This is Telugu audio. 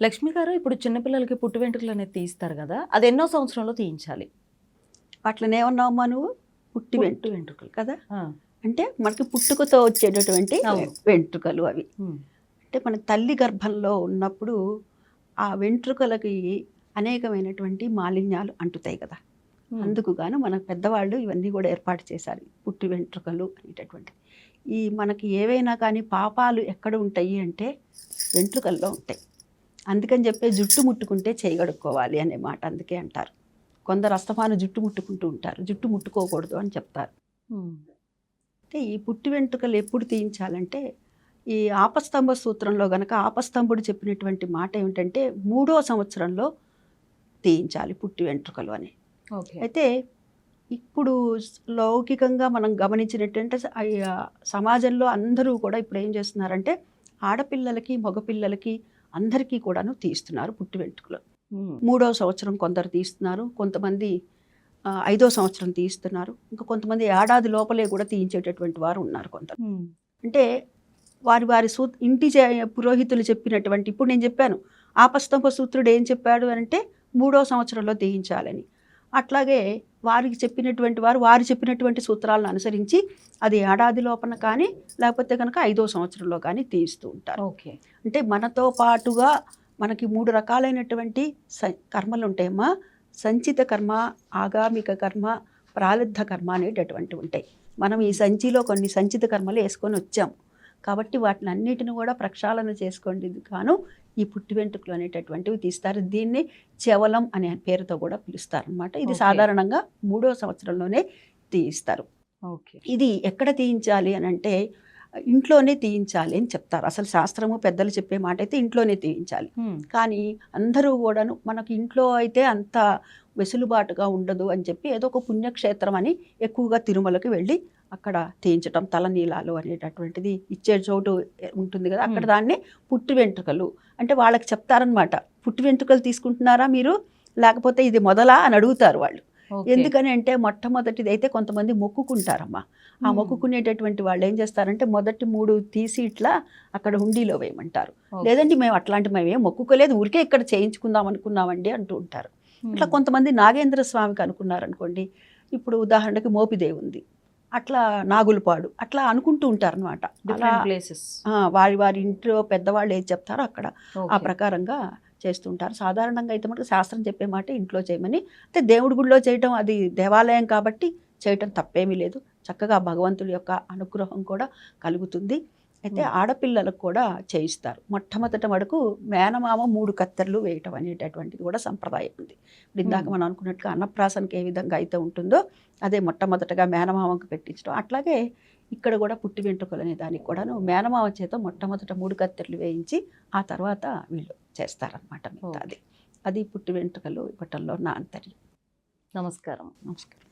లక్ష్మి గారు ఇప్పుడు చిన్నపిల్లలకి పుట్టు వెంట్రుకలు అనేది తీస్తారు కదా అది ఎన్నో సంవత్సరంలో తీయించాలి. అట్లనే ఉన్నావమ్మా నువ్వు? పుట్టి వెంట్రు వెంట్రుకలు. కదా? అంటే మనకి పుట్టుకతో వచ్చేటటువంటి. వెంట్రుకలు అవి. అంటే మన తల్లి గర్భంలో ఉన్నప్పుడు ఆ వెంట్రుకలకి అనేకమైనటువంటి మాలిన్యాలు అంటుతాయి కదా. అందుకు గాను మన పెద్దవాళ్ళు ఇవన్నీ కూడా ఏర్పాటు చేశారు పుట్టి వెంట్రుకలు అనేటటువంటి ఈ మనకి ఏవైనా కానీ పాపాలు ఎక్కడ ఉంటాయి అంటే వెంట్రుకల్లో ఉంటాయి. అందుకని చెప్పే జుట్టు ముట్టుకుంటే చేయగడుక్కోవాలి అనే మాట అందుకే అంటారు. కొందరు అస్తమాన జుట్టు ముట్టుకుంటూ ఉంటారు. జుట్టు ముట్టుకోకూడదు అని చెప్తారు. అంటే ఈ పుట్టి వెంట్రుకలు ఎప్పుడు తీయించాలంటే ఈ ఆపస్తంభ సూత్రంలో గనక ఆపస్తంభుడు చెప్పినటువంటి మాట ఏమిటంటే మూడో సంవత్సరంలో తీయించాలి పుట్టి వెంట్రుకలు అని. ఓకే. అయితే ఇప్పుడు లౌకికంగా మనం గమనించినట్టంటే సమాజంలో అందరూ కూడా ఇప్పుడు ఏం చేస్తున్నారంటే ఆడపిల్లలకి మగపిల్లలకి అందరికీ కూడాను తీస్తున్నారు పుట్టి వెంట్రుకలు. మూడో సంవత్సరం కొందరు తీస్తున్నారు కొంతమంది ఐదో సంవత్సరం తీస్తున్నారు. ఇంకా కొంతమంది ఏడాది లోపలే కూడా తీయించేటటువంటి వారు ఉన్నారు కొందరు. అంటే వారి వారి సూ ఇంటి పురోహితులు చెప్పినటువంటి ఇప్పుడు నేను చెప్పాను ఆపస్తంభ సూత్రుడు ఏం చెప్పాడు అంటే మూడో సంవత్సరంలో తీయించాలని. అట్లాగే వారికి చెప్పినటువంటి వారు వారు చెప్పినటువంటి సూత్రాలను అనుసరించి అది ఏడాది లోపల కానీ లేకపోతే కనుక ఐదో సంవత్సరంలో కానీ తీయిస్తూ ఉంటారు. ఓకే. అంటే మనతో పాటుగా మనకి మూడు రకాలైనటువంటి స కర్మలు ఉంటాయమ్మా సంచిత కర్మ ఆగామిక కర్మ ప్రారంధ కర్మ అనేటటువంటివి ఉంటాయి. మనం ఈ సంచిలో కొన్ని సంచిత కర్మలు వేసుకొని వచ్చాం. కాబట్టి వాటిని అన్నిటిని కూడా ప్రక్షాళన చేసుకోండి. గాను ఈ పుట్టి వెంట్రుకలు అనేటటువంటివి తీస్తారు. దీన్ని చెవలం అనే పేరుతో కూడా పిలుస్తారు అనమాట ఇది. సాధారణంగా మూడో సంవత్సరంలోనే తీయిస్తారు. ఓకే. ఇది ఎక్కడ తీయించాలి అని అంటే ఇంట్లోనే తీయించాలి అని చెప్తారు. అసలు శాస్త్రము పెద్దలు చెప్పే మాట అయితే ఇంట్లోనే తీయించాలి. కానీ అందరూ కూడాను మనకి ఇంట్లో అయితే అంత వెసులుబాటుగా ఉండదు అని చెప్పి ఏదో ఒక పుణ్యక్షేత్రం అని ఎక్కువగా తిరుమలకి వెళ్ళి అక్కడ తీయించటం తలనీలాలు అనేటటువంటిది ఇచ్చే చోటు ఉంటుంది కదా అక్కడ. దాన్ని పుట్టి వెంట్రుకలు అంటే వాళ్ళకి చెప్తారనమాట పుట్టి వెంట్రుకలు తీసుకుంటున్నారా మీరు? లేకపోతే ఇది మొదలా అని అడుగుతారు వాళ్ళు. ఎందుకని అంటే మొట్టమొదటిది అయితే కొంతమంది మొక్కుకుంటారమ్మా. ఆ మొక్కుకునేటటువంటి వాళ్ళు ఏం చేస్తారంటే మొదటి మూడు తీసి ఇట్లా అక్కడ హుండీలో వేయమంటారు. లేదంటే మేము అట్లాంటి మేము ఏం మొక్కుకోలేదు ఊరికే ఇక్కడ చేయించుకుందాం అనుకున్నామండి అంటూ ఉంటారు. అట్లా కొంతమంది నాగేంద్ర స్వామికి అనుకున్నారనుకోండి ఇప్పుడు ఉదాహరణకి మోపిదేవి ఉంది అట్లా నాగులపాడు అట్లా అనుకుంటూ ఉంటారు అనమాట అలా డిఫరెంట్ ప్లేసెస్ వారి వారి ఇంట్లో పెద్దవాళ్ళు ఏది చెప్తారో అక్కడ ఆ. ప్రకారంగా చేస్తుంటారు సాధారణంగా అయితే మనకు శాస్త్రం చెప్పే మాట ఇంట్లో చేయమని అయితే దేవుడి గుడిలో చేయటం అది దేవాలయం కాబట్టి చేయటం తప్పేమీ లేదు. చక్కగా భగవంతుడి యొక్క అనుగ్రహం కూడా కలుగుతుంది. అయితే. ఆడపిల్లలకు కూడా చేయిస్తారు. మొట్టమొదట మటుకు మేనమామ మూడు కత్తెరలు వేయటం అనేటటువంటిది కూడా సంప్రదాయం ఉంది. ఇప్పుడు ఇందాక. మనం అనుకున్నట్టుగా అన్నప్రాసనకి ఏ విధంగా అయితే ఉంటుందో అదే మొట్టమొదటగా మేనమామకు పెట్టించడం. అట్లాగే ఇక్కడ కూడా పుట్టి వెంట్రుకలు అనే దానికి కూడాను మేనమామ చేత మొట్టమొదట మూడు కత్తెరలు వేయించి ఆ తర్వాత వీళ్ళు చేస్తారనమాట మిగతాది. అది పుట్టి వెంట్రుకలు ఇవ్వటంలో నా అంతర్యం నమస్కారం. నమస్కారం.